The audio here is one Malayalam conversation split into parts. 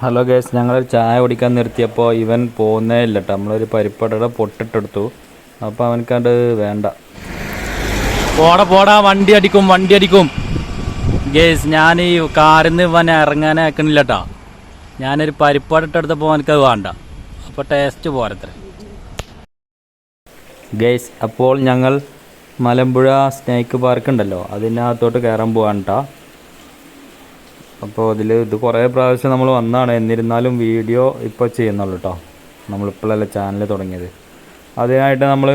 ഹലോ ഗേസ് ഞങ്ങൾ ചായ കുടിക്കാൻ നിർത്തിയപ്പോൾ ഇവൻ പോകുന്നേ ഇല്ല കേട്ടോ നമ്മളൊരു പരിപ്പടയുടെ പൊട്ടിട്ടെടുത്തു. അപ്പോൾ അവനക്കത് വേണ്ട. പോടാ പോടാ വണ്ടി അടിക്കും വണ്ടി അടിക്കും. ഗേസ് ഞാൻ ഈ കാറിൽ നിന്ന് ഇവൻ ഇറങ്ങാനേ ആക്കണില്ല കേട്ടോ ഞാനൊരു പരിപ്പടട്ടെടുത്തപ്പോൾ അവനക്കത് വേണ്ട. അപ്പോൾ ടേസ്റ്റ് പോരത്ര. ഗേസ് അപ്പോൾ ഞങ്ങൾ മലമ്പുഴ സ്നേക്ക് പാർക്ക് ഉണ്ടല്ലോ അതിനകത്തോട്ട് കയറാൻ പോകാൻ കേട്ടോ അപ്പോൾ ഇതിൽ ഇത് കുറേ പ്രാവശ്യം നമ്മൾ വന്നതാണ് എന്നിരുന്നാലും വീഡിയോ ഇപ്പോൾ ചെയ്യുന്നുള്ളൂ കേട്ടോ നമ്മളിപ്പോഴല്ല ചാനൽ തുടങ്ങിയത്. അതിനായിട്ട് നമ്മൾ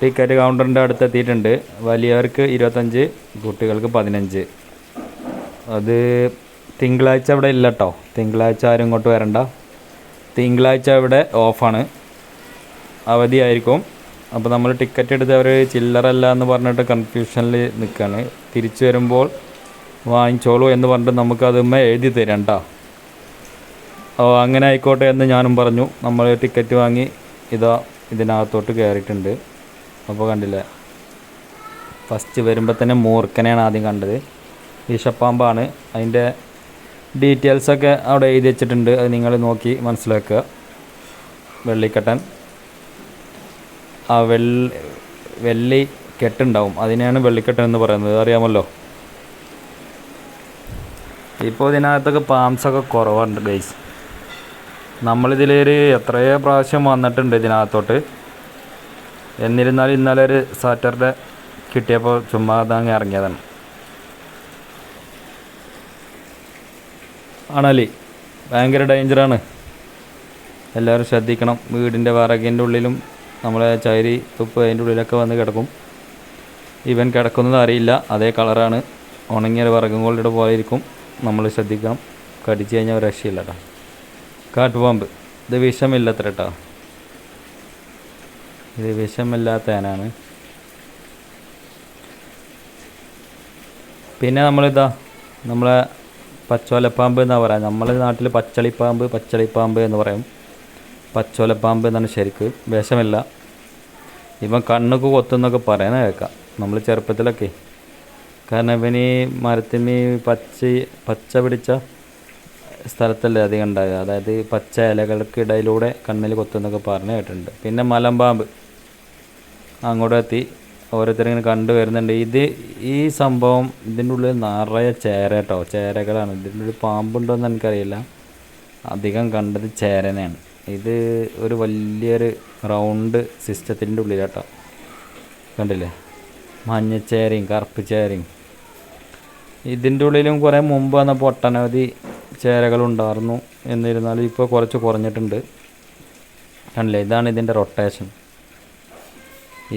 ടിക്കറ്റ് കൗണ്ടറിന്റെ അടുത്ത് എത്തിയിട്ടുണ്ട്. വലിയവർക്ക് ഇരുപത്തഞ്ച് കുട്ടികൾക്ക് പതിനഞ്ച്. അത് തിങ്കളാഴ്ച അവിടെ ഇല്ല കേട്ടോ തിങ്കളാഴ്ച ആരും ഇങ്ങോട്ട് വരണ്ട. തിങ്കളാഴ്ച ഇവിടെ ഓഫാണ് അവധിയായിരിക്കും അപ്പോൾ നമ്മൾ ടിക്കറ്റ് എടുത്ത് അവർ ചില്ലറല്ല എന്ന് പറഞ്ഞിട്ട് കൺഫ്യൂഷനിൽ നിൽക്കുകയാണ് തിരിച്ചു വരുമ്പോൾ വാങ്ങിച്ചോളൂ എന്ന് പറഞ്ഞിട്ട് നമുക്കതുമ്മേ എഴുതി തരാം കേട്ടോ ഓ അങ്ങനെ ആയിക്കോട്ടെ എന്ന് ഞാനും പറഞ്ഞു. നമ്മൾ ടിക്കറ്റ് വാങ്ങി ഇതാ ഇതിനകത്തോട്ട് കയറിയിട്ടുണ്ട്. അപ്പോൾ കണ്ടില്ലേ? ഫസ്റ്റ് വരുമ്പോൾ തന്നെ മൂർക്കനെയാണ് ആദ്യം കണ്ടത്. വിഷപ്പാമ്പാണ് അതിന്റെ ഡീറ്റെയിൽസൊക്കെ അവിടെ എഴുതി വെച്ചിട്ടുണ്ട്. അത് നിങ്ങൾ നോക്കി മനസ്സിലാക്കുക. വെള്ളിക്കെട്ടൻ. ആ വെള്ളി വെള്ളി കെട്ടുണ്ടാവും. അതിനെയാണ് വെള്ളിക്കെട്ടൻ എന്ന് പറയുന്നത്. അറിയാമല്ലോ? ഇപ്പോൾ ഇതിനകത്തൊക്കെ പാംസൊക്കെ കുറവുണ്ട് ഗൈസ് നമ്മളിതിലൊരു എത്രയോ പ്രാവശ്യം വന്നിട്ടുണ്ട് ഇതിനകത്തോട്ട്. എന്നിരുന്നാലും ഇന്നലെ ഒരു സാറ്റർഡേ കിട്ടിയപ്പോൾ ചുമ്മാ അതങ്ങ് ഇറങ്ങിയതാണ്. ആണല്ലേ ഭയങ്കര ഡേഞ്ചറാണ്. എല്ലാവരും ശ്രദ്ധിക്കണം. വീടിന്റെ വിറകിന്റെ ഉള്ളിലും നമ്മളെ ചൈരി തുപ്പ് അതിന്റെ ഉള്ളിലൊക്കെ വന്ന് കിടക്കും. ഇവൻ കിടക്കുന്നത് അറിയില്ല. അതേ കളറാണ്. ഉണങ്ങിയ വിറകും കൊള്ളിയുടെ പോലെ ഇരിക്കും. നമ്മൾ ശ്രദ്ധിക്കാം കടിച്ചു കഴിഞ്ഞാൽ ഒരു രക്ഷയില്ല കേട്ടോ കാട്ടുപാമ്പ് ഇത് വിഷമില്ലത്ര കേട്ടോ ഇത് വിഷമില്ലാത്ത ആനാണ് പിന്നെ നമ്മളിതാ നമ്മളെ പച്ചോലപ്പാമ്പ് എന്നാണ് പറയാം. നമ്മളെ നാട്ടിൽ പച്ചളിപ്പാമ്പ് പച്ചളിപ്പാമ്പ് എന്ന് പറയും. പച്ചോലപ്പാമ്പ് എന്നാണ് ശരിക്ക്. വിഷമില്ല. ഇവൻ കണ്ണൊക്കെ കൊത്തുന്നൊക്കെ പറയുന്നത് കേൾക്കാം. നമ്മൾ ചെറുപ്പത്തിലൊക്കെ കാരണം ഇവന് മരത്തിന് പച്ച പച്ച പിടിച്ച സ്ഥലത്തല്ലേ അധികം ഉണ്ടാകുക അതായത് പച്ച ഇലകൾക്കിടയിലൂടെ കണ്ണിൽ കൊത്തുന്നൊക്കെ പറഞ്ഞു കേട്ടിട്ടുണ്ട്. പിന്നെ മലമ്പാമ്പ്. അങ്ങോട്ട് എത്തി. ഓരോരുത്തരിങ്ങനെ കണ്ടു വരുന്നുണ്ട്. ഇത് ഈ സംഭവം ഇതിന്റെ ഉള്ളിൽ നിറയെ ചേര കേട്ടോ. ചേരകളാണ്. ഇതിന്റെ ഉള്ളിൽ പാമ്പുണ്ടോ എന്ന് എനിക്കറിയില്ല. അധികം കണ്ടത് ചേരനെയാണ്. ഇത് ഒരു വലിയൊരു റൗണ്ട് സിസ്റ്റത്തിന്റെ ഉള്ളിലാട്ടോ. കണ്ടില്ലേ? മഞ്ഞച്ചേരയും കറുപ്പ് ചേരയും. ഇതിന്റെ ഉള്ളിലും കുറേ മുമ്പ് വന്നപ്പോൾ ഒട്ടനവധി ചേരകളുണ്ടായിരുന്നു എന്നിരുന്നാലും ഇപ്പോൾ കുറച്ച് കുറഞ്ഞിട്ടുണ്ട്. കണ്ടില്ലേ? ഇതാണ് ഇതിന്റെ റൊട്ടേഷൻ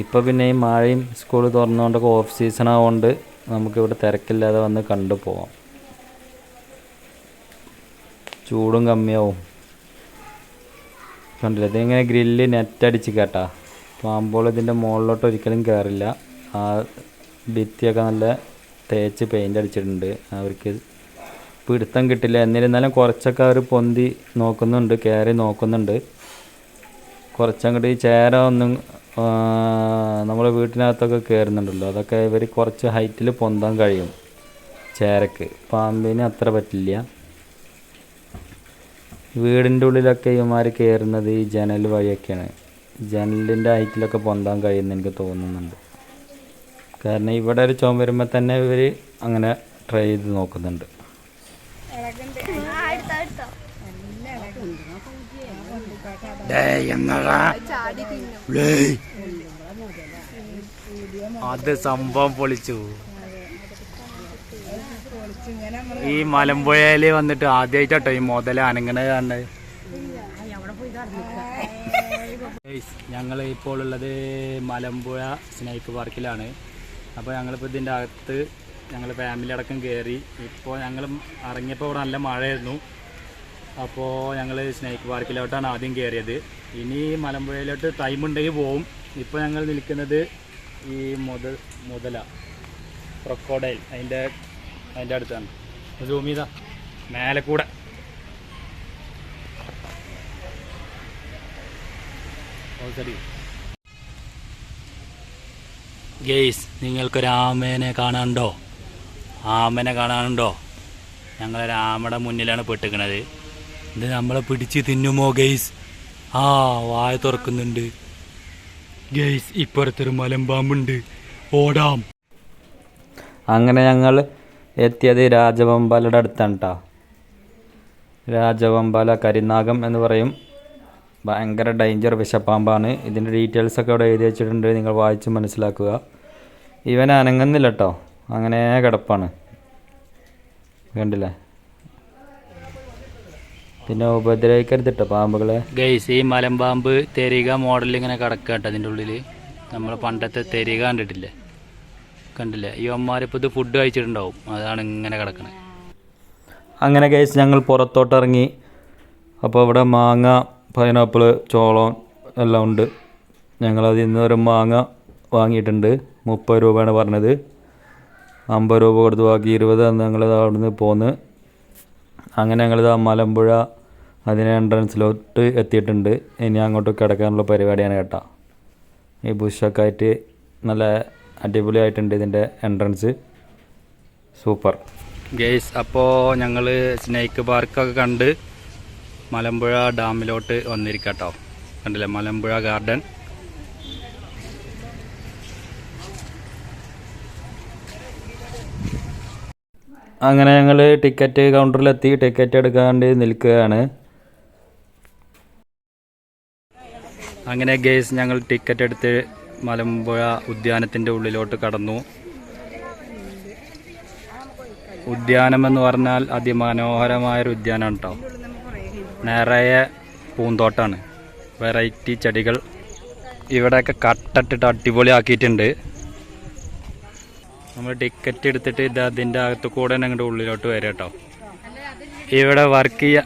ഇപ്പോൾ പിന്നെ ഈ മഴയും സ്കൂൾ തുറന്നുകൊണ്ടൊക്കെ ഓഫ് സീസൺ ആവുകൊണ്ട് നമുക്കിവിടെ തിരക്കില്ലാതെ വന്ന് കണ്ടു പോവാം. ചൂടും കമ്മിയാവും. കണ്ടില്ലേ? ഇതിങ്ങനെ ഗ്രില്ല് നെറ്റ് അടിച്ച് കേട്ടാ. പാമ്പോൾ ഇതിന്റെ മുകളിലോട്ട് ഒരിക്കലും കയറില്ല ആ ഭിത്തിയൊക്കെ നല്ല തേച്ച് പെയിന്റ് അടിച്ചിട്ടുണ്ട്. അവർക്ക് പിടുത്തം കിട്ടില്ല. എന്നിരുന്നാലും കുറച്ചൊക്കെ അവർ പൊന്തി നോക്കുന്നുണ്ട് കയറി നോക്കുന്നുണ്ട്. കുറച്ചങ്ങോട്ട് ഈ ചേര ഒന്നും നമ്മുടെ വീട്ടിനകത്തൊക്കെ കയറുന്നുണ്ടല്ലോ അതൊക്കെ ഇവർ കുറച്ച് ഹൈറ്റിൽ പൊന്താൻ കഴിയും ചേരക്ക്. പാമ്പിന് അത്ര പറ്റില്ല. വീടിന്റെ ഉള്ളിലൊക്കെ ഇവന്മാർ കയറുന്നത് ഈ ജനൽ വഴിയൊക്കെയാണ്. ജനലിന്റെ ഹൈറ്റിലൊക്കെ പൊന്താൻ കഴിയുമെന്ന് എനിക്ക് തോന്നുന്നുണ്ട്. കാരണം ഇവിടെ ഒരു ചോം വരുമ്പോൾ തന്നെ ഇവർ അങ്ങനെ ട്രൈ ചെയ്ത് നോക്കുന്നുണ്ട്. അത് സംഭവം പൊളിച്ചു. ഈ മലമ്പുഴയിൽ വന്നിട്ട് ആദ്യമായിട്ടോ ഈ മുതല അനങ്ങണ കണ്ട് ഞങ്ങൾ ഇപ്പോൾ ഉള്ളത് മലമ്പുഴ സ്നേക്ക് പാർക്കിലാണ്. അപ്പോൾ ഞങ്ങളിപ്പോൾ ഇതിന്റെ അകത്ത് ഞങ്ങൾ ഫാമിലി അടക്കം കയറി ഇപ്പോൾ ഞങ്ങൾ ഇറങ്ങിയപ്പോൾ ഇവിടെ നല്ല മഴയായിരുന്നു. അപ്പോൾ ഞങ്ങൾ സ്നേക്ക് പാർക്കിലോട്ടാണ് ആദ്യം കയറിയത് ഇനി മലമ്പുഴയിലോട്ട് ടൈം ഉണ്ടെങ്കിൽ പോവും. ഇപ്പോൾ ഞങ്ങൾ നിൽക്കുന്നത് ഈ മുതൽ മുതല ക്രൊക്കോഡൈൽ അതിന്റെ അതിന്റെ അടുത്താണ്. സൂം ചെയ്താ. മേലെ കൂടെ. ഗെയ്സ് നിങ്ങൾക്കൊരു ആമേനെ കാണാനുണ്ടോ? ആമനെ കാണാനുണ്ടോ? ഞങ്ങൾ രാമയുടെ മുന്നിലാണ് പെട്ടിക്കണത്. ഇത് നമ്മളെ പിടിച്ച് തിന്നുമോ ഗെയ്സ്? ആ വായ തുറക്കുന്നുണ്ട്. ഗെയ്സ് ഇപ്പുറത്തൊരു മലമ്പാമ്പുണ്ട്. ഓടാം. അങ്ങനെ ഞങ്ങൾ എത്തിയത് രാജവമ്പാലയുടെ അടുത്താണ് കേട്ടോ രാജവമ്പാല കരിനാഗം എന്ന് പറയും. ഭയങ്കര ഡേഞ്ചർ വിഷപ്പാമ്പാണ് ഇതിന്റെ ഡീറ്റെയിൽസ് ഒക്കെ അവിടെ എഴുതി വെച്ചിട്ടുണ്ട്. നിങ്ങൾ വായിച്ച് മനസ്സിലാക്കുക. ഇവൻ അനങ്ങുന്നില്ല കേട്ടോ അങ്ങനെ കിടപ്പാണ്. കണ്ടില്ലേ? പിന്നെ ഉപദ്രവിക്കരുത് കേട്ടോ പാമ്പുകളെ. ഗൈസ് ഈ മലമ്പാമ്പ് തെരിക മോഡലിൽ ഇങ്ങനെ കിടക്കുക കേട്ടോ അതിന്റെ ഉള്ളിൽ നമ്മൾ പണ്ടത്തെ തെരിക കണ്ടിട്ടില്ലേ? കണ്ടില്ലേ? ഈ അമ്മമാരിപ്പോൾ ഇത് ഫുഡ് കഴിച്ചിട്ടുണ്ടാവും. അതാണ് ഇങ്ങനെ കിടക്കണത് അങ്ങനെ ഗൈസ് ഞങ്ങൾ പുറത്തോട്ടിറങ്ങി. അപ്പോൾ ഇവിടെ മാങ്ങ പൈനാപ്പിൾ ചോളം എല്ലാം ഉണ്ട്. ഞങ്ങളതിൽ നിന്ന് ഒരു മാങ്ങ വാങ്ങിയിട്ടുണ്ട്. മുപ്പത് രൂപയാണ് പറഞ്ഞത്. അമ്പത് രൂപ കൊടുത്ത് ബാക്കി ഇരുപത് ഞങ്ങളിത് അവിടുന്ന് പോന്ന്. അങ്ങനെ ഞങ്ങളിത് മലമ്പുഴ അതിന് എൻട്രൻസിലോട്ട് എത്തിയിട്ടുണ്ട്. ഇനി അങ്ങോട്ട് കിടക്കാനുള്ള പരിപാടിയാണ് കേട്ടോ. ഈ ബുഷൊക്കെ ആയിട്ട് നല്ല അടിപൊളിയായിട്ടുണ്ട് ഇതിന്റെ എൻട്രൻസ് സൂപ്പർ. ഗെയ്സ് അപ്പോൾ ഞങ്ങൾ സ്നേക്ക് പാർക്കൊക്കെ കണ്ട് മലമ്പുഴ ഡാമിലോട്ട് വന്നിരിക്കട്ടോ. കണ്ടില്ലേ? മലമ്പുഴ ഗാർഡൻ. അങ്ങനെ ഞങ്ങൾ ടിക്കറ്റ് കൗണ്ടറിലെത്തി. ടിക്കറ്റ് എടുക്കാൻ വേണ്ടി നിൽക്കുകയാണ്. അങ്ങനെ ഗേസ് ഞങ്ങൾ ടിക്കറ്റ് എടുത്ത് മലമ്പുഴ ഉദ്യാനത്തിന്റെ ഉള്ളിലോട്ട് കടന്നു. ഉദ്യാനം എന്ന് പറഞ്ഞാൽ അതിമനോഹരമായൊരു ഉദ്യാനമാണ് കേട്ടോ നിറയെ പൂന്തോട്ടമാണ് വെറൈറ്റി ചെടികൾ ഇവിടെയൊക്കെ കട്ടിട്ടിട്ട് അടിപൊളിയാക്കിയിട്ടുണ്ട്. നമ്മൾ ടിക്കറ്റ് എടുത്തിട്ട് ഇത് അതിന്റെ അകത്ത് കൂടെ തന്നെ അങ്ങോട്ട് ഉള്ളിലോട്ട് വരും കേട്ടോ. ഇവിടെ വർക്ക് ചെയ്യാ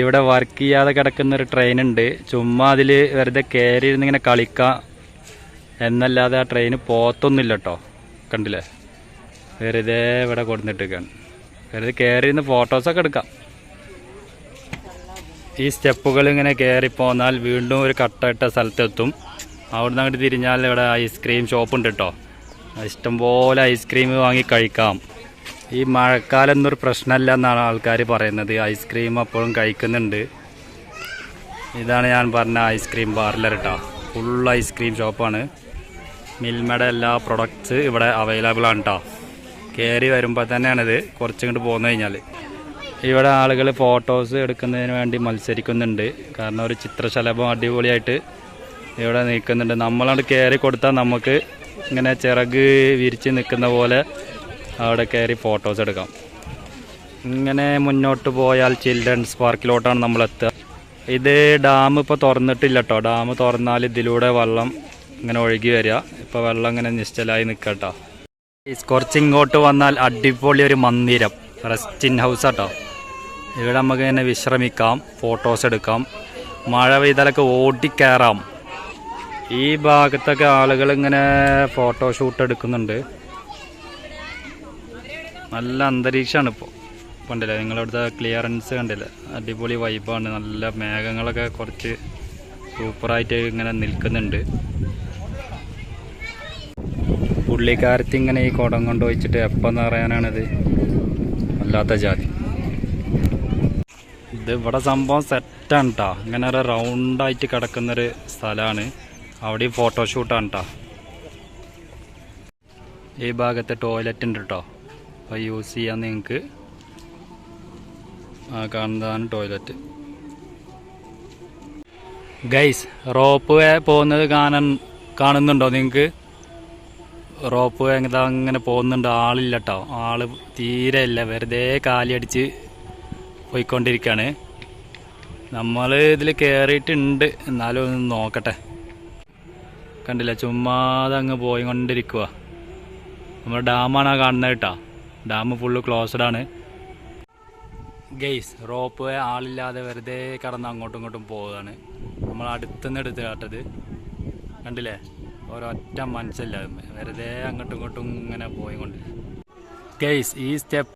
ഇവിടെ വർക്ക് ചെയ്യാതെ കിടക്കുന്ന ഒരു ട്രെയിൻ ഉണ്ട്. ചുമ്മാ അതിൽ വെറുതെ കയറി ഇരുന്നിങ്ങനെ കളിക്കാം എന്നല്ലാതെ ആ ട്രെയിൻ പോത്തൊന്നുമില്ല കേട്ടോ. കണ്ടില്ലേ? വെറുതെ ഇവിടെ കൊടുത്തിട്ടേക്കാണ് വെറുതെ കയറി ഇരുന്ന് ഫോട്ടോസൊക്കെ എടുക്കാം. ഈ സ്റ്റെപ്പുകൾ ഇങ്ങനെ കയറി പോന്നാൽ വീണ്ടും ഒരു കട്ടയിട്ട സ്ഥലത്തെത്തും. അവിടെ നിന്ന് അങ്ങോട്ട് തിരിഞ്ഞാൽ ഇവിടെ ഐസ്ക്രീം ഷോപ്പ് ഉണ്ട് കേട്ടോ ഇഷ്ടംപോലെ ഐസ്ക്രീം വാങ്ങി കഴിക്കാം. ഈ മഴക്കാലം എന്നൊരു പ്രശ്നമല്ല എന്നാണ് ആൾക്കാർ പറയുന്നത്. ഐസ്ക്രീം അപ്പോഴും കഴിക്കുന്നുണ്ട്. ഇതാണ് ഞാൻ പറഞ്ഞ ഐസ്ക്രീം പാർലർ കേട്ടോ ഫുൾ ഐസ്ക്രീം ഷോപ്പാണ് മിൽമയുടെ എല്ലാ പ്രൊഡക്ട്സ് ഇവിടെ അവൈലബിൾ ആണ് കേട്ടോ കയറി വരുമ്പോൾ തന്നെയാണിത്. കുറച്ചിങ്ങോട്ട് പോന്നു കഴിഞ്ഞാൽ ഇവിടെ ആളുകൾ ഫോട്ടോസ് എടുക്കുന്നതിന് വേണ്ടി മത്സരിക്കുന്നുണ്ട്. കാരണം ഒരു ചിത്രശലഭം അടിപൊളിയായിട്ട് ഇവിടെ നിൽക്കുന്നുണ്ട്. നമ്മളവിടെ കയറി കൊടുത്താൽ നമുക്ക് ഇങ്ങനെ ചിറക് വിരിച്ച് നിൽക്കുന്ന പോലെ അവിടെ കയറി ഫോട്ടോസ് എടുക്കാം. ഇങ്ങനെ മുന്നോട്ട് പോയാൽ ചിൽഡ്രൻസ് പാർക്കിലോട്ടാണ് നമ്മൾ എത്തുക. ഇത് ഡാം ഇപ്പോൾ തുറന്നിട്ടില്ല കേട്ടോ ഡാം തുറന്നാൽ ഇതിലൂടെ വെള്ളം ഇങ്ങനെ ഒഴുകി വരിക. ഇപ്പോൾ വെള്ളം ഇങ്ങനെ നിശ്ചലായി നിൽക്കുക കേട്ടോ കുറച്ച് ഇങ്ങോട്ട് വന്നാൽ അടിപൊളി ഒരു മന്ദിരം. റെസ്റ്റിൻ ഹൗസ് കേട്ടോ ഇവിടെ നമുക്ക് തന്നെ വിശ്രമിക്കാം ഫോട്ടോസ് എടുക്കാം. മഴ പെയ്താലൊക്കെ ഓടിക്കയറാം ഈ ഭാഗത്തൊക്കെ ആളുകൾ ഇങ്ങനെ ഫോട്ടോഷൂട്ട് എടുക്കുന്നുണ്ട്. നല്ല അന്തരീക്ഷമാണ് ഇപ്പോൾ കണ്ടില്ലേ? നിങ്ങളവിടുത്തെ ക്ലിയറൻസ് കണ്ടില്ലേ? അടിപൊളി വൈബാണ് നല്ല മേഘങ്ങളൊക്കെ കുറച്ച് സൂപ്പറായിട്ട് ഇങ്ങനെ നിൽക്കുന്നുണ്ട്. പുള്ളിക്കാരത്തി ഇങ്ങനെ ഈ കുടം കൊണ്ട് വെച്ചിട്ട് എപ്പം നിറയാനാണിത്? അല്ലാത്ത ജാതി. ഇത് ഇവിടെ സംഭവം സെറ്റാണ് കേട്ടോ ഇങ്ങനെ ഒരു റൗണ്ടായിട്ട് കിടക്കുന്നൊരു സ്ഥലമാണ് അവിടെ ഈ ഫോട്ടോഷൂട്ടാണ് കേട്ടോ ഈ ഭാഗത്ത് ടോയ്ലറ്റ് ഉണ്ട് കേട്ടോ അപ്പോൾ യൂസ് ചെയ്യാൻ നിങ്ങൾക്ക്. ആ കാണുന്നതാണ് ടോയ്ലറ്റ് ഗൈസ് റോപ്പ് വേ പോകുന്നത് കാണാൻ കാണുന്നുണ്ടോ നിങ്ങൾക്ക്? റോപ്പ് വേ ഇതാ അങ്ങനെ പോകുന്നുണ്ട്. ആളില്ല കേട്ടോ ആൾ തീരെ ഇല്ല. വെറുതെ കാലിയടിച്ച് പോയിക്കൊണ്ടിരിക്കുകയാണ് നമ്മൾ ഇതിൽ കയറിയിട്ടുണ്ട് എന്നാലും ഒന്ന് നോക്കട്ടെ. കണ്ടില്ല? ചുമ്മാതെ അങ്ങ് പോയിക്കൊണ്ടിരിക്കുക നമ്മുടെ ഡാമാണ് കാണുന്നത് കേട്ടോ. ഡാം ഫുള്ള് ക്ലോസ്ഡ് ആണ്. ഗെയ്സ് റോപ്പ് ആളില്ലാതെ വെറുതെ കടന്ന് അങ്ങോട്ടും ഇങ്ങോട്ടും പോവുകയാണ്. നമ്മൾ അടുത്തുനിന്ന് എടുത്ത് കേട്ടത്. കണ്ടില്ലേ? ഒരൊറ്റ മനസ്സില്ല വെറുതെ അങ്ങോട്ടും ഇങ്ങോട്ടും ഇങ്ങനെ പോയിക്കൊണ്ട്. ഗെയ്സ് ഈ സ്റ്റെപ്പ്